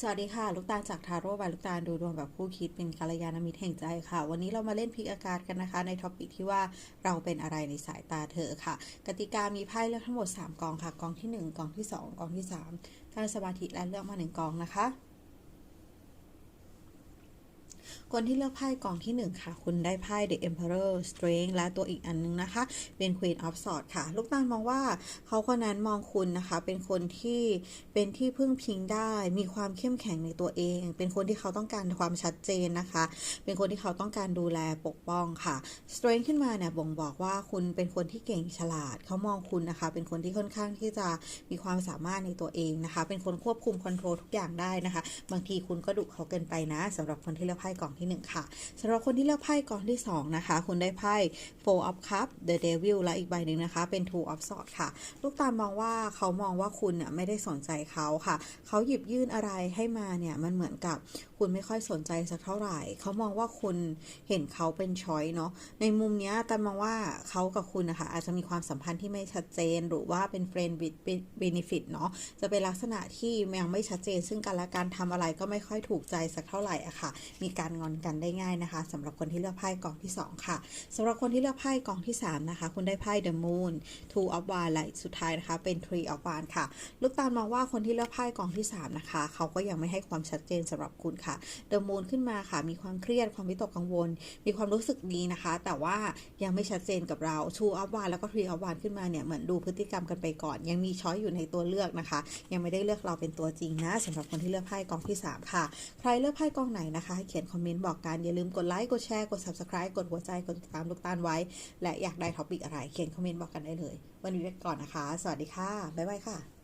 สวัสดีค่ะ ลูกตาลจากทาโร่บายลูกตาลดูดวงแบบคู่คิดเป็นกัลยาณมิตรแห่งใจค่ะ วันนี้เรามาเล่นพิกอากาศกันนะคะ ในท็อปิกที่ว่าเราเป็นอะไรในสายตาเธอค่ะ กติกามีไพ่เลือกทั้งหมด 3 กองค่ะ กองที่ 1 กองที่ 2 กองที่ 3 การสมาธิและเลือกมา 1 กองนะคะ คนที่เลือกไพ่กองที่ 1 ค่ะ คุณได้ไพ่ The Emperor Strength และตัวอีกอันนึงนะคะ เป็น Queen of Swords ค่ะ ลูกตาลมองว่าเขาคนนั้นมองคุณนะคะ เป็นคนที่เป็นที่พึ่งพิงได้ มีความเข้มแข็งในตัวเอง เป็นคนที่เขาต้องการความชัดเจนนะคะ เป็นคนที่เขาต้องการดูแลปกป้องค่ะ Strength ขึ้นมาเนี่ยบ่งบอกว่าคุณเป็นคนที่เก่งฉลาด เขามองคุณนะคะ เป็นคนที่ค่อนข้างที่จะมีความสามารถในตัวเองนะคะ เป็นคนควบคุมคอนโทรลทุกอย่างได้นะคะ บางทีคุณก็ดุเขาเกินไปนะสำหรับคนที่เลือกไพ่กองที่ที่ 1 ค่ะสำหรับคนที่เลือกไพ่กองที่สองนะคะ คุณได้ไพ่ Four of cups The Devil และอีกใบหนึ่งนะคะ เป็น Two of Swords ค่ะ ลูกตามมองว่าเขามองว่าคุณน่ะไม่ได้สนใจเขาค่ะ เขาหยิบยื่นอะไรให้มาเนี่ย มันเหมือนกับ คุณไม่ค่อยสนใจสักเท่าไหร่ เขามองว่าคุณเห็นเขาเป็นช้อยเนาะ ในมุมเนี้ยตาลมองว่าเขากับคุณนะคะอาจจะมีความสัมพันธ์ที่ไม่ชัดเจน หรือว่าเป็น friend with benefit เนาะ จะเป็นลักษณะที่ยังไม่ชัดเจน ซึ่งกันและการทำอะไรก็ไม่ค่อยถูกใจสักเท่าไหร่อะค่ะ มีการงอนกันได้ง่ายนะคะสำหรับคนที่เลือกไพ่กองที่ 2 ค่ะสำหรับคนที่เลือกไพ่กองที่ 3 นะคะ คุณได้ไพ่ The Moon Two of Wands และสุดท้ายนะคะเป็น Three of Wands ค่ะ ลูกตาลมองว่าคนที่เลือกไพ่กองที่ 3 นะคะ เขาก็ยังไม่ให้ความชัดเจนสำหรับคุณค่ะ The Moon ขึ้นมาค่ะ มีความเครียดความวิตกกังวล มีความรู้สึกดีนะคะ แต่ว่ายังไม่ชัดเจนกับเรา Two of Wands แล้วก็ Three of Wands ขึ้นมาเนี่ยเหมือนดูพฤติกรรมกันไปก่อน ยังมีช้อยอยู่ในตัวเลือกนะคะ ยังไม่ได้เลือกเราเป็นตัวจริงนะสำหรับคนที่เลือกไพ่กองที่ 3 ค่ะ ใครเลือกไพ่กองไหนนะคะให้เขียนคอมเมนต์บอกกันอย่าลืมกดไลค์กดแชร์กด subscribe กดหัวใจกดติดตามลูกตาลไว้ และอยากได้ท็อปิกอะไรเขียนคอมเมนต์บอกกันได้เลย วันนี้ไปก่อนนะคะ สวัสดีค่ะบ๊ายบายค่ะ